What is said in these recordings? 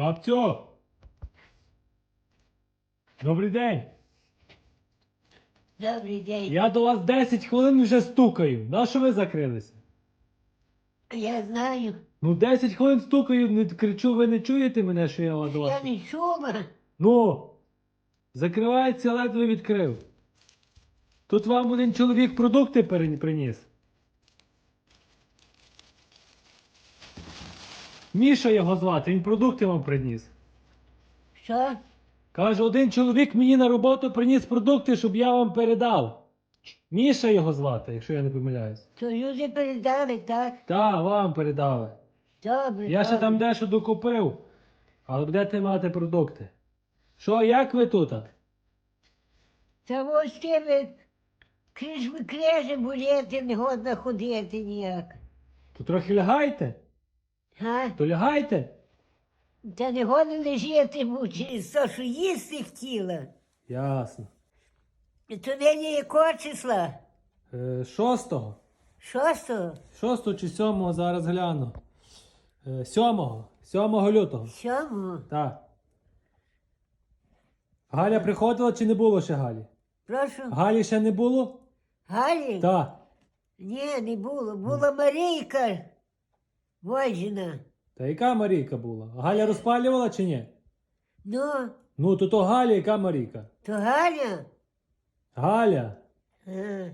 Бабцю! Добрий день! Добрий день. Я до вас 10 хвилин вже стукаю. На що ви закрилися? Я знаю. Ну 10 хвилин стукаю, не кричу, ви не чуєте мене, що я до вас. Я не чула. Ну, закривається, ледве відкрив. Тут вам один чоловік продукти приніс. Міша його звати, він продукти вам приніс. Що? Каже, один чоловік мені на роботу приніс продукти, щоб я вам передав. Міша його звати, якщо я не помиляюсь. То люди передали, так? Так, вам передали. Добре. Я ще добре. там дещо докупив, але будете мати продукти. Що, як ви тут? Та ось тебе крізь крижі боліти, не годно ходити ніяк. То трохи лягайте? То лягайте. Та не лежати, бо через те, що їсти хотіла. Ясно. То нині якого числа? Е, шостого. Шостого? Шостого чи сьомого зараз гляну. Е, сьомого. Сьомого лютого. Сьомого? Так. Галя приходила чи не було ще Галі? Прошу. Галі ще не було? Галі? Так. Ні, не було. Була Марійка Войжина. Та яка Марійка була? Галя розпалювала чи ні? Ну, Ну, то то Галя, яка Марійка? то Галя. Галя. Ага.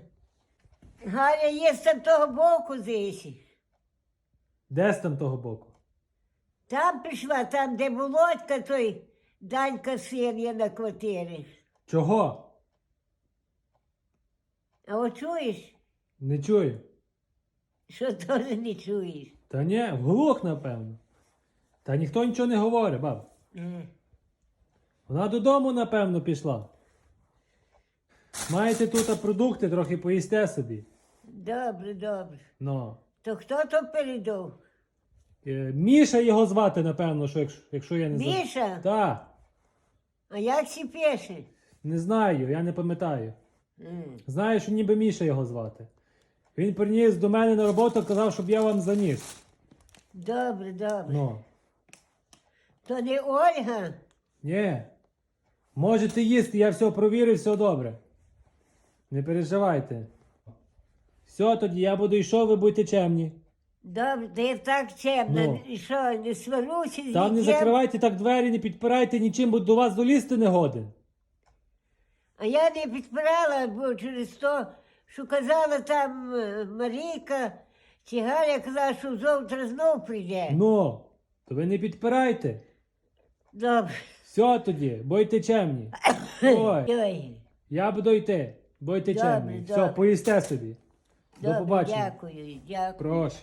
Галя є з там того боку зесі. Де з там того боку? Там пішла, там, де Володька, той Данька син є на квартирі. Чого? А от чуєш, Не чую. що теж не чуєш? Та ні, вглух, напевно. Та ніхто нічого не говорить, баб. Вона додому, напевно, пішла. Маєте тут продукти, трохи поїсте собі. Добре, добре. Ну. То хто то передав? Е, Міша його звати, напевно, що якщо, якщо я не знаю. Міша? Так. А як сі пише? Не знаю, я не пам'ятаю. Е. Знаю, що ніби Міша його звати. Він приніс до мене на роботу, казав, щоб я вам заніс. Добре, добре. Ну. То не Ольга? Ні. Можете їсти, я все провірив, все добре. Не переживайте. Все, тоді я буду йшов, ви будьте чемні. Добре, та я так чемна. Ну. І що, не сварюся з Там не закривайте так двері, не підпирайте нічим, бо до вас долізти не годен. А я не підпирала, бо через то, що казала там е, Марійка, чи Галя казала, що завтра знов прийде. Ну, то ви не підпирайте. Добре. Все тоді, бойте чемні. Ой, Ой, я буду йти. бойте Добре, чемні. Все, добре. поїсте собі. До добре, побачення. дякую, дякую. Прошу.